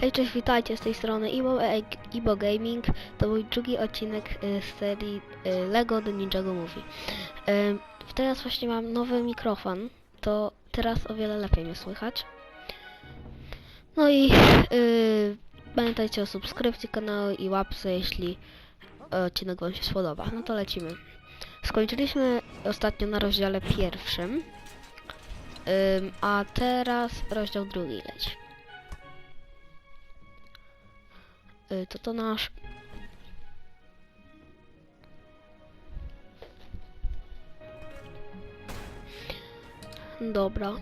Hej, cześć, witajcie z tej strony Ibo, e, Ibo Gaming. To mój drugi odcinek y, z serii y, Lego The Ninjago Movie. Teraz właśnie mam nowy mikrofon, to teraz o wiele lepiej mnie słychać. No i pamiętajcie o subskrypcji kanału i łapce, jeśli odcinek Wam się spodoba. No to lecimy. Skończyliśmy ostatnio na rozdziale pierwszym, ym, a teraz rozdział drugi leci. To to nasz. Dobra.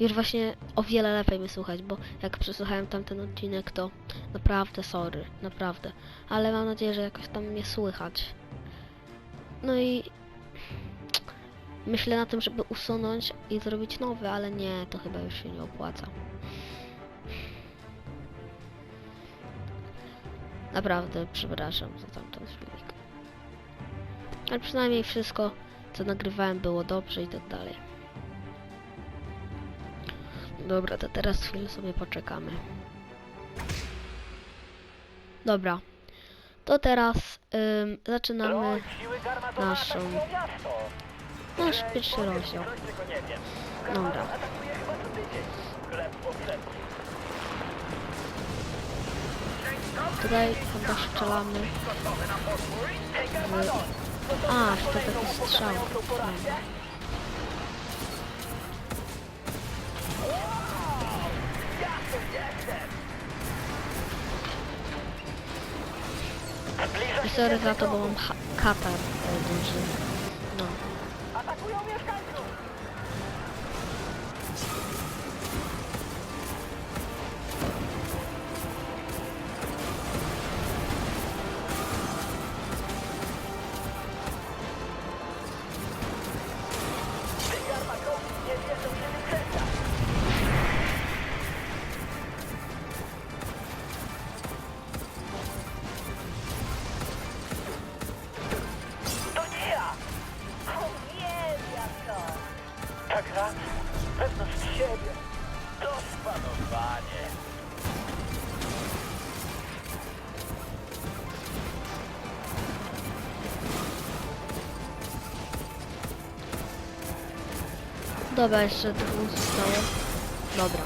Już właśnie o wiele lepiej mnie słuchać, bo jak przesłuchałem tamten odcinek, to naprawdę sorry, naprawdę. Ale mam nadzieję, że jakoś tam mnie słychać. No i Myślę na tym, żeby usunąć i zrobić nowy, ale nie, to chyba już się nie opłaca. Naprawdę, przepraszam za tamten filmik. Ale przynajmniej wszystko, co nagrywałem, było dobrze i tak dalej. Dobra, to teraz chwilę sobie poczekamy. Dobra. To teraz ym, zaczynamy naszą nasz pierwszy rozdział. Dobra. Tutaj chyba strzelamy w... A, to taki strzał. I sorry za to, bo mam katar e, duży. No. To Raz, pewność siebie, to spanowanie. Dobra, jeszcze dwóch zostało. Dobra.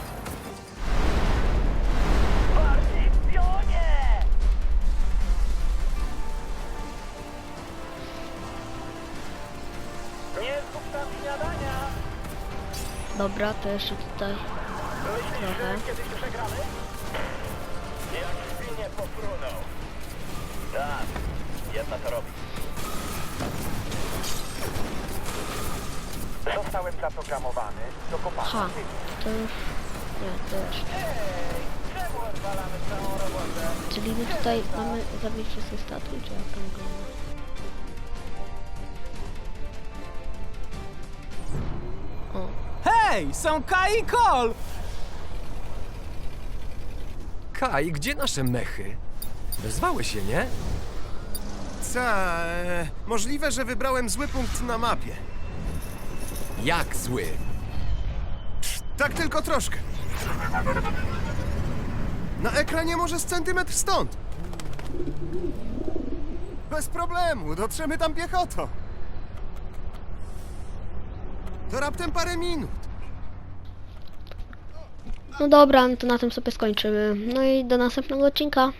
Bardziej pionie! Nie zrób tam śniadania! Dobra, to jeszcze tutaj trochę. Jak świnie pofrunął. Tak, jedna to robi. Zostałem zaprogramowany do. Ha, to już... Nie, to już. Czyli my tutaj mamy zabić wszystkie statki, czy jak to wygląda? Hej, są Kai i Cole! Kaj, gdzie nasze mechy? Wezwały się, nie? Ta, e, możliwe, że wybrałem zły punkt na mapie. Jak zły? Tak tylko troszkę. Na ekranie może z centymetr stąd. Bez problemu, dotrzemy tam piechotą. To raptem parę minut. No dobra, no to na tym sobie skończymy. No i do następnego odcinka.